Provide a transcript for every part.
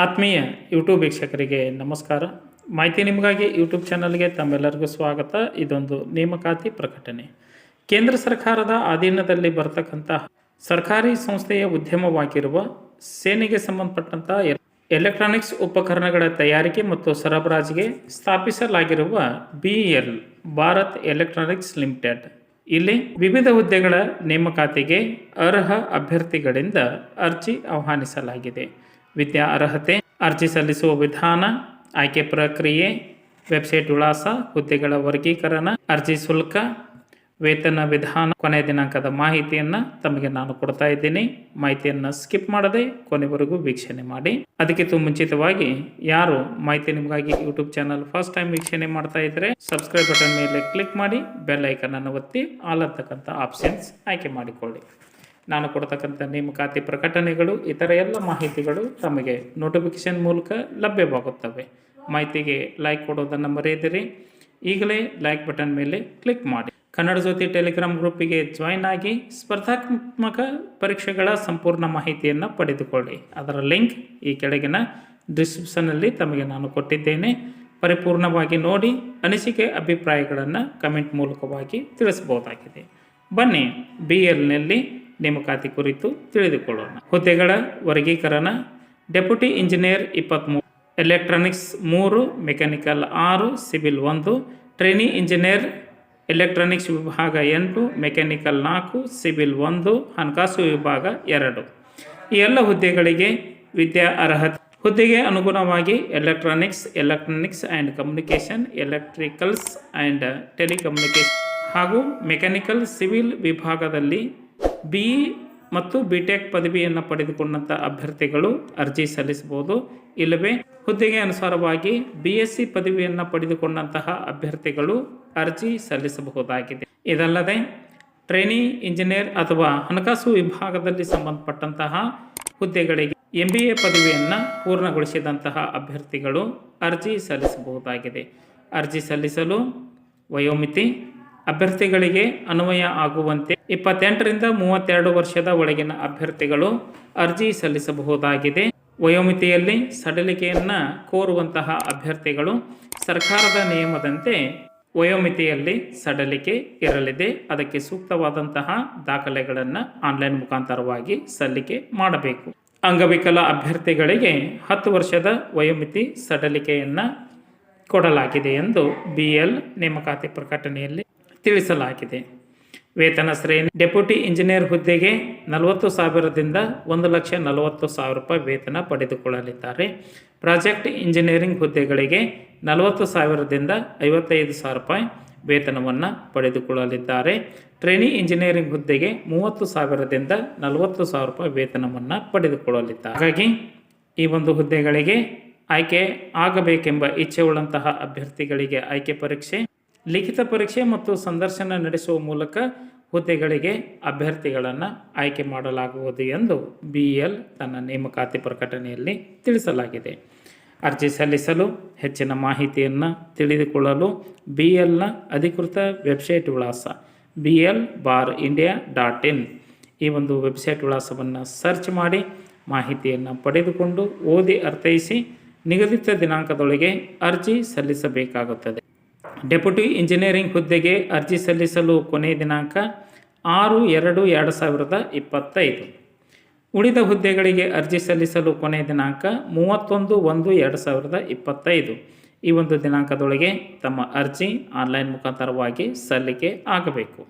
ಆತ್ಮೀಯ ಯೂಟ್ಯೂಬ್ ವೀಕ್ಷಕರಿಗೆ ನಮಸ್ಕಾರ. ಮಾಹಿತಿ ನಿಮಗಾಗಿ ಯೂಟ್ಯೂಬ್ ಚಾನಲ್ಗೆ ತಮ್ಮೆಲ್ಲರಿಗೂ ಸ್ವಾಗತ. ಇದೊಂದು ನೇಮಕಾತಿ ಪ್ರಕಟಣೆ. ಕೇಂದ್ರ ಸರ್ಕಾರದ ಅಧೀನದಲ್ಲಿ ಬರತಕ್ಕಂತಹ ಸರ್ಕಾರಿ ಸಂಸ್ಥೆಯ ಉದ್ಯಮವಾಗಿರುವ ಸೇನೆಗೆ ಸಂಬಂಧಪಟ್ಟಂತಹ ಎಲೆಕ್ಟ್ರಾನಿಕ್ಸ್ ಉಪಕರಣಗಳ ತಯಾರಿಕೆ ಮತ್ತು ಸರಬರಾಜಿಗೆ ಸ್ಥಾಪಿಸಲಾಗಿರುವ ಬಿಎಲ್ ಭಾರತ್ ಎಲೆಕ್ಟ್ರಾನಿಕ್ಸ್ ಲಿಮಿಟೆಡ್. ಇಲ್ಲಿ ವಿವಿಧ ಹುದ್ದೆಗಳ ನೇಮಕಾತಿಗೆ ಅರ್ಹ ಅಭ್ಯರ್ಥಿಗಳಿಂದ ಅರ್ಜಿ ಆಹ್ವಾನಿಸಲಾಗಿದೆ. ವಿದ್ಯಾ ಅರ್ಹತೆ, ಅರ್ಜಿ ಸಲ್ಲಿಸುವ ವಿಧಾನ, ಆಯ್ಕೆ ಪ್ರಕ್ರಿಯೆ, ವೆಬ್ಸೈಟ್ ವಿಳಾಸ, ಹುದ್ದೆಗಳ ವರ್ಗೀಕರಣ, ಅರ್ಜಿ ಶುಲ್ಕ, ವೇತನ ವಿಧಾನ ಕೊನೆಯ ದಿನಾಂಕದ ಮಾಹಿತಿಯನ್ನು ತಮಗೆ ನಾನು ಕೊಡ್ತಾ ಇದ್ದೀನಿ. ಮಾಹಿತಿಯನ್ನು ಸ್ಕಿಪ್ ಮಾಡದೆ ಕೊನೆವರೆಗೂ ವೀಕ್ಷಣೆ ಮಾಡಿ. ಅದಕ್ಕಿಂತ ಮುಂಚಿತವಾಗಿ ಯಾರು ಮಾಹಿತಿ ನಿಮಗಾಗಿ ಯೂಟ್ಯೂಬ್ ಚಾನಲ್ ಫಸ್ಟ್ ಟೈಮ್ ವೀಕ್ಷಣೆ ಮಾಡ್ತಾ ಇದ್ದರೆ ಸಬ್ಸ್ಕ್ರೈಬ್ ಬಟನ್ ಮೇಲೆ ಕ್ಲಿಕ್ ಮಾಡಿ ಬೆಲ್ ಐಕನ್ ಅನ್ನು ಒತ್ತಿ, ಆಲ್ ಅಂತಕ್ಕಂಥ ಆಪ್ಷನ್ಸ್ ಆಯ್ಕೆ ಮಾಡಿಕೊಳ್ಳಿ. ನಾನು ಕೊಡ್ತಕ್ಕಂಥ ನೇಮಕಾತಿ ಪ್ರಕಟಣೆಗಳು, ಇತರ ಎಲ್ಲ ಮಾಹಿತಿಗಳು ತಮಗೆ ನೋಟಿಫಿಕೇಶನ್ ಮೂಲಕ ಲಭ್ಯವಾಗುತ್ತವೆ. ಮಾಹಿತಿಗೆ ಲೈಕ್ ಕೊಡೋದನ್ನು ಮರೆಯದಿರಿ. ಈಗಲೇ ಲೈಕ್ ಬಟನ್ ಮೇಲೆ ಕ್ಲಿಕ್ ಮಾಡಿ. ಕನ್ನಡ ಜ್ಯೋತಿ ಟೆಲಿಗ್ರಾಮ್ ಗ್ರೂಪಿಗೆ ಜಾಯ್ನ್ ಆಗಿ ಸ್ಪರ್ಧಾತ್ಮಕ ಪರೀಕ್ಷೆಗಳ ಸಂಪೂರ್ಣ ಮಾಹಿತಿಯನ್ನು ಪಡೆದುಕೊಳ್ಳಿ. ಅದರ ಲಿಂಕ್ ಈ ಕೆಳಗಿನ ಡಿಸ್ಕ್ರಿಪ್ಷನಲ್ಲಿ ತಮಗೆ ನಾನು ಕೊಟ್ಟಿದ್ದೇನೆ. ಪರಿಪೂರ್ಣವಾಗಿ ನೋಡಿ, ಅನಿಸಿಕೆ ಅಭಿಪ್ರಾಯಗಳನ್ನು ಕಮೆಂಟ್ ಮೂಲಕವಾಗಿ ತಿಳಿಸಬಹುದಾಗಿದೆ. ಬನ್ನಿ ಬಿ ಎಲ್ನಲ್ಲಿ ನೇಮಕಾತಿ ಕುರಿತು ತಿಳಿದುಕೊಳ್ಳೋಣ. ಹುದ್ದೆಗಳ ವರ್ಗೀಕರಣ, ಡೆಪ್ಯೂಟಿ ಇಂಜಿನಿಯರ್ ಇಪ್ಪತ್ತ್ಮೂರು ಎಲೆಕ್ಟ್ರಾನಿಕ್ಸ್ ಮೂರು, ಮೆಕ್ಯಾನಿಕಲ್ ಆರು, ಸಿವಿಲ್ ಒಂದು, ಟ್ರೈನಿ ಇಂಜಿನಿಯರ್, ಎಲೆಕ್ಟ್ರಾನಿಕ್ಸ್ ವಿಭಾಗ ಎಂಟು, ಮೆಕ್ಯಾನಿಕಲ್ ನಾಲ್ಕು, ಸಿವಿಲ್ ಒಂದು, ಹಣಕಾಸು ವಿಭಾಗ ಎರಡು. ಈ ಎಲ್ಲ ಹುದ್ದೆಗಳಿಗೆ ವಿದ್ಯಾ ಅರ್ಹತೆ. ಹುದ್ದೆಗೆ ಅನುಗುಣವಾಗಿ electronics electronics and communication, electricals and telecommunication ಹಾಗೂ ಮೆಕ್ಯಾನಿಕಲ್, ಸಿವಿಲ್ ವಿಭಾಗದಲ್ಲಿ ಬಿ ಮತ್ತು ಬಿ ಟೆಕ್ ಪದವಿಯನ್ನು ಪಡೆದುಕೊಂಡಂಥ ಅಭ್ಯರ್ಥಿಗಳು ಅರ್ಜಿ ಸಲ್ಲಿಸಬಹುದು. ಇಲ್ಲವೇ, ಹುದ್ದೆಗೆ ಅನುಸಾರವಾಗಿ ಬಿ ಎಸ್ ಸಿ ಪದವಿಯನ್ನು ಪಡೆದುಕೊಂಡಂತಹ ಅಭ್ಯರ್ಥಿಗಳು ಅರ್ಜಿ ಸಲ್ಲಿಸಬಹುದಾಗಿದೆ. ಇದಲ್ಲದೆ, ಟ್ರೈನಿ, ಇಂಜಿನಿಯರ್ ಅಥವಾ ಹಣಕಾಸು ವಿಭಾಗದಲ್ಲಿ ಸಂಬಂಧಪಟ್ಟಂತಹ ಹುದ್ದೆಗಳಿಗೆ ಎಂ ಬಿ ಎ ಪದವಿಯನ್ನು ಪೂರ್ಣಗೊಳಿಸಿದಂತಹ ಅಭ್ಯರ್ಥಿಗಳು ಅರ್ಜಿ ಸಲ್ಲಿಸಬಹುದಾಗಿದೆ. ಅರ್ಜಿ ಸಲ್ಲಿಸಲು ವಯೋಮಿತಿ ಅಭ್ಯರ್ಥಿಗಳಿಗೆ ಅನ್ವಯ ಆಗುವಂತೆ ಇಪ್ಪತ್ತೆಂಟರಿಂದ ಮೂವತ್ತೆರಡು ವರ್ಷದ ಒಳಗಿನ ಅಭ್ಯರ್ಥಿಗಳು ಅರ್ಜಿ ಸಲ್ಲಿಸಬಹುದಾಗಿದೆ. ವಯೋಮಿತಿಯಲ್ಲಿ ಸಡಿಲಿಕೆಯನ್ನು ಕೋರುವಂತಹ ಅಭ್ಯರ್ಥಿಗಳು ಸರ್ಕಾರದ ನಿಯಮದಂತೆ ವಯೋಮಿತಿಯಲ್ಲಿ ಸಡಲಿಕೆ ಇರಲಿದೆ. ಅದಕ್ಕೆ ಸೂಕ್ತವಾದಂತಹ ದಾಖಲೆಗಳನ್ನು ಆನ್ಲೈನ್ ಮುಖಾಂತರವಾಗಿ ಸಲ್ಲಿಕೆ ಮಾಡಬೇಕು. ಅಂಗವಿಕಲ ಅಭ್ಯರ್ಥಿಗಳಿಗೆ ಹತ್ತು ವರ್ಷದ ವಯೋಮಿತಿ ಸಡಲಿಕೆಯನ್ನು ಕೊಡಲಾಗಿದೆ ಎಂದು ಬಿ ಎಲ್ ನೇಮಕಾತಿ ಪ್ರಕಟಣೆಯಲ್ಲಿ ತಿಳಿಸಲಾಗಿದೆ. ವೇತನ ಶ್ರೇಣಿ ಡೆಪ್ಯೂಟಿ ಇಂಜಿನಿಯರ್ ಹುದ್ದೆಗೆ ನಲವತ್ತು ಸಾವಿರದಿಂದ ಒಂದು ಲಕ್ಷ ನಲವತ್ತು ಸಾವಿರ ರೂಪಾಯಿ ವೇತನ ಪಡೆದುಕೊಳ್ಳಲಿದ್ದಾರೆ. ಪ್ರಾಜೆಕ್ಟ್ ಇಂಜಿನಿಯರಿಂಗ್ ಹುದ್ದೆಗಳಿಗೆ ನಲವತ್ತು ಸಾವಿರದಿಂದ ಐವತ್ತೈದು ಸಾವಿರ ರೂಪಾಯಿ ವೇತನವನ್ನು ಪಡೆದುಕೊಳ್ಳಲಿದ್ದಾರೆ. ಟ್ರೈನಿ ಇಂಜಿನಿಯರಿಂಗ್ ಹುದ್ದೆಗೆ ಮೂವತ್ತು ಸಾವಿರದಿಂದ ನಲವತ್ತು ಸಾವಿರ ರೂಪಾಯಿ ವೇತನವನ್ನು ಪಡೆದುಕೊಳ್ಳಲಿದ್ದಾರೆ. ಹಾಗಾಗಿ ಈ ಒಂದು ಹುದ್ದೆಗಳಿಗೆ ಆಯ್ಕೆ ಆಗಬೇಕೆಂಬ ಇಚ್ಛೆ ಉಳ್ಳಂತಹ ಅಭ್ಯರ್ಥಿಗಳಿಗೆ ಆಯ್ಕೆ ಪರೀಕ್ಷೆ ಲಿಖಿತ ಪರೀಕ್ಷೆ ಮತ್ತು ಸಂದರ್ಶನ ನಡೆಸುವ ಮೂಲಕ ಹುದ್ದೆಗಳಿಗೆ ಅಭ್ಯರ್ಥಿಗಳನ್ನು ಆಯ್ಕೆ ಮಾಡಲಾಗುವುದು ಎಂದು ಬಿ ಎಲ್ ತನ್ನ ನೇಮಕಾತಿ ಪ್ರಕಟಣೆಯಲ್ಲಿ ತಿಳಿಸಲಾಗಿದೆ. ಅರ್ಜಿ ಸಲ್ಲಿಸಲು ಹೆಚ್ಚಿನ ಮಾಹಿತಿಯನ್ನು ತಿಳಿದುಕೊಳ್ಳಲು ಬಿ ಎಲ್ನ ಅಧಿಕೃತ ವೆಬ್ಸೈಟ್ ವಿಳಾಸ B L bar India dot in. ಈ ಒಂದು ವೆಬ್ಸೈಟ್ ವಿಳಾಸವನ್ನು ಸರ್ಚ್ ಮಾಡಿ ಮಾಹಿತಿಯನ್ನು ಪಡೆದುಕೊಂಡು ಓದಿ ಅರ್ಥೈಸಿ ನಿಗದಿತ ದಿನಾಂಕದೊಳಗೆ ಅರ್ಜಿ ಸಲ್ಲಿಸಬೇಕಾಗುತ್ತದೆ. ಡೆಪ್ಯೂಟಿ ಇಂಜಿನಿಯರಿಂಗ್ ಹುದ್ದೆಗೆ ಅರ್ಜಿ ಸಲ್ಲಿಸಲು ಕೊನೆಯ ದಿನಾಂಕ ಆರು ಎರಡು ಎರಡು ಸಾವಿರದ ಇಪ್ಪತ್ತೈದು. ಉಳಿದ ಹುದ್ದೆಗಳಿಗೆ ಅರ್ಜಿ ಸಲ್ಲಿಸಲು ಕೊನೆಯ ದಿನಾಂಕ ಮೂವತ್ತೊಂದು ಒಂದು ಎರಡು ಸಾವಿರದ ಇಪ್ಪತ್ತೈದು. ಈ ಒಂದು ದಿನಾಂಕದೊಳಗೆ ತಮ್ಮ ಅರ್ಜಿ ಆನ್ಲೈನ್ ಮುಖಾಂತರವಾಗಿ ಸಲ್ಲಿಕೆ ಆಗಬೇಕು.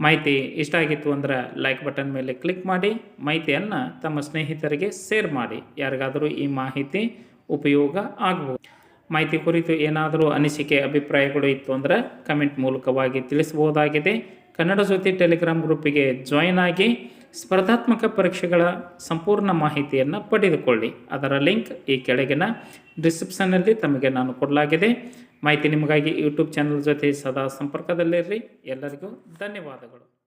ಮಾಹಿತಿ ಇಷ್ಟ ಆಗಿತ್ತು ಅಂದರೆ ಲೈಕ್ ಬಟನ್ ಮೇಲೆ ಕ್ಲಿಕ್ ಮಾಡಿ, ಮಾಹಿತಿಯನ್ನು ತಮ್ಮ ಸ್ನೇಹಿತರಿಗೆ ಶೇರ್ ಮಾಡಿ. ಯಾರಿಗಾದರೂ ಈ ಮಾಹಿತಿ ಉಪಯೋಗ ಆಗಬಹುದು. ಮಾಹಿತಿ ಕುರಿತು ಏನಾದರೂ ಅನಿಸಿಕೆ, ಅಭಿಪ್ರಾಯಗಳು ಇತ್ತು ಅಂದರೆ ಕಮೆಂಟ್ ಮೂಲಕವಾಗಿ ತಿಳಿಸಬಹುದಾಗಿದೆ. ಕನ್ನಡ ಜ್ಯೋತಿ ಟೆಲಿಗ್ರಾಮ್ ಗ್ರೂಪಿಗೆ ಜಾಯಿನ್ ಆಗಿ ಸ್ಪರ್ಧಾತ್ಮಕ ಪರೀಕ್ಷೆಗಳ ಸಂಪೂರ್ಣ ಮಾಹಿತಿಯನ್ನು ಪಡೆದುಕೊಳ್ಳಿ. ಅದರ ಲಿಂಕ್ ಈ ಕೆಳಗಿನ ಡಿಸ್ಕ್ರಿಪ್ಷನ್ನಲ್ಲಿ ತಮಗೆ ನಾನು ಕೊಡಲಾಗಿದೆ. ಮಾಹಿತಿ ನಿಮಗಾಗಿ ಯೂಟ್ಯೂಬ್ ಚಾನಲ್ ಜೊತೆ ಸದಾ ಸಂಪರ್ಕದಲ್ಲಿರ್ರಿ. ಎಲ್ಲರಿಗೂ ಧನ್ಯವಾದಗಳು.